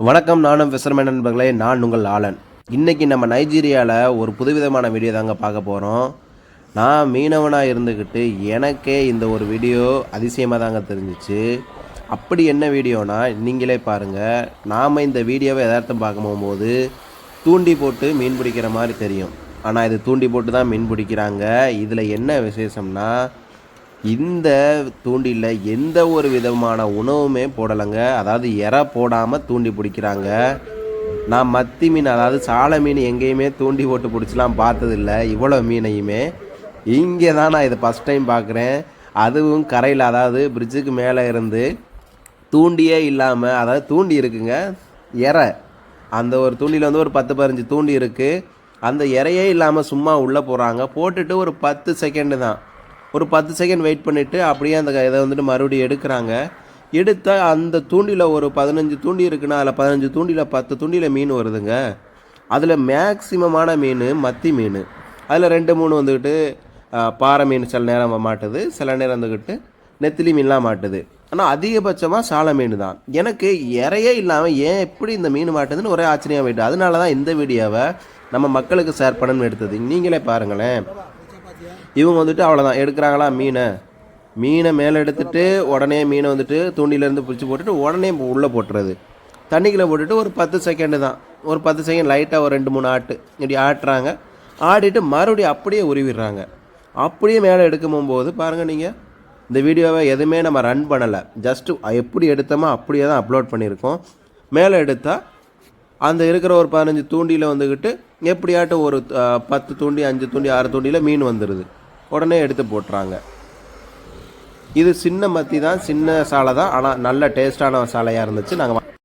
வணக்கம் நானும் விசரமன் நண்பர்களே நான் உங்கள் ஆலன். இன்றைக்கி நம்ம நைஜீரியாவில் ஒரு புதுவிதமான வீடியோ தாங்க பார்க்க போகிறோம் நான் மீனவனாக இருந்துக்கிட்டு எனக்கே இந்த ஒரு வீடியோ அதிசயமாக தாங்க தெரிஞ்சிச்சு. அப்படி என்ன வீடியோனா நீங்களே பாருங்கள் நாம் இந்த வீடியோவை எதார்த்தம் பார்க்க போகும்போது தூண்டி போட்டு மீன் பிடிக்கிற மாதிரி தெரியும். ஆனால் இது தூண்டி போட்டு தான் மீன் பிடிக்கிறாங்க. இதில் என்ன விசேஷம்னா இந்த தூண்டில எந்த ஒரு விதமான உணவுமே போடலைங்க. அதாவது எற போடாமல் தூண்டி பிடிக்கிறாங்க. நான் மத்தி மீன் அதாவது சாலை மீன் எங்கேயுமே தூண்டி போட்டு பிடிச்சலாம் பார்த்ததில்ல. இவ்வளோ மீனையுமே. இங்கே தான் நான் இதை ஃபஸ்ட் டைம் பார்க்குறேன். அதுவும் கரையில் அதாவது பிரிட்ஜுக்கு மேலே இருந்து தூண்டியே இல்லாமல் அதாவது தூண்டி இருக்குங்க. இறை அந்த ஒரு தூண்டியில் வந்து ஒரு பத்து பதினஞ்சு தூண்டி இருக்குது அந்த இறையே இல்லாமல் சும்மா உள்ளே போகிறாங்க. போட்டுட்டு ஒரு பத்து செகண்டு தான். ஒரு பத்து செகண்ட் வெயிட் பண்ணிவிட்டு அப்படியே அந்த இதை வந்துட்டு மறுபடியும் எடுக்கிறாங்க. எடுத்தால் அந்த தூண்டியில் ஒரு பதினஞ்சு தூண்டி இருக்குன்னா அதில் பதினஞ்சு தூண்டியில் பத்து தூண்டியில் மீன் வருதுங்க. அதில் மேக்சிமமான மீன் மத்தி மீன். அதில் ரெண்டு மூணு வந்துக்கிட்டு பாறை மீன் சில நேரம் மாட்டுது. சில நேரம் வந்துக்கிட்டு நெத்திலி மீன்லாம் மாட்டுது. ஆனால் அதிகபட்சமாக சாலை மீன் தான். எனக்கு இறையே இல்லாமல் ஏன் எப்படி இந்த மீன் மாட்டுதுன்னு ஒரே ஆச்சரியம் போயிட்டு அதனால தான் இந்த வீடியோவை நம்ம மக்களுக்கு ஷேர் பண்ணணும்னு எடுத்தது. நீங்களே பாருங்களேன். இவங்க வந்துட்டு அவ்வளோதான் எடுக்கிறாங்களா? மீனை. மீனை மேலே எடுத்துட்டு உடனே மீனை வந்துட்டு தூண்டிலேருந்து பிடிச்சி போட்டுட்டு உடனே உள்ளே போட்டுறது. தண்ணிக்குள்ளே போட்டுட்டு ஒரு பத்து செகண்டு தான். ஒரு பத்து செகண்ட் லைட்டாக ஒரு ரெண்டு மூணு ஆட்டு. இப்படி ஆட்டுறாங்க. ஆடிட்டு மறுபடியும் அப்படியே உருவிடுறாங்க. அப்படியே மேலே எடுக்கும் போது பாருங்கள் நீங்கள் இந்த வீடியோவை எதுவுமே நம்ம ரன் பண்ணலை. ஜஸ்ட்டு எப்படி எடுத்தோமோ அப்படியே தான் அப்லோட் பண்ணியிருக்கோம். மேலே எடுத்தால் அந்த இருக்கிற ஒரு பதினஞ்சு தூண்டியில் வந்துக்கிட்டு எப்படியாட்டும் ஒரு பத்து தூண்டி அஞ்சு தூண்டி ஆறு தூண்டியில் மீன் வந்துடுது உடனே எடுத்து போட்டுறாங்க. இது சின்ன மத்தி தான் சின்ன சாலை தான் ஆனால் நல்ல டேஸ்டான சாலையாக இருந்துச்சு. நாங்கள்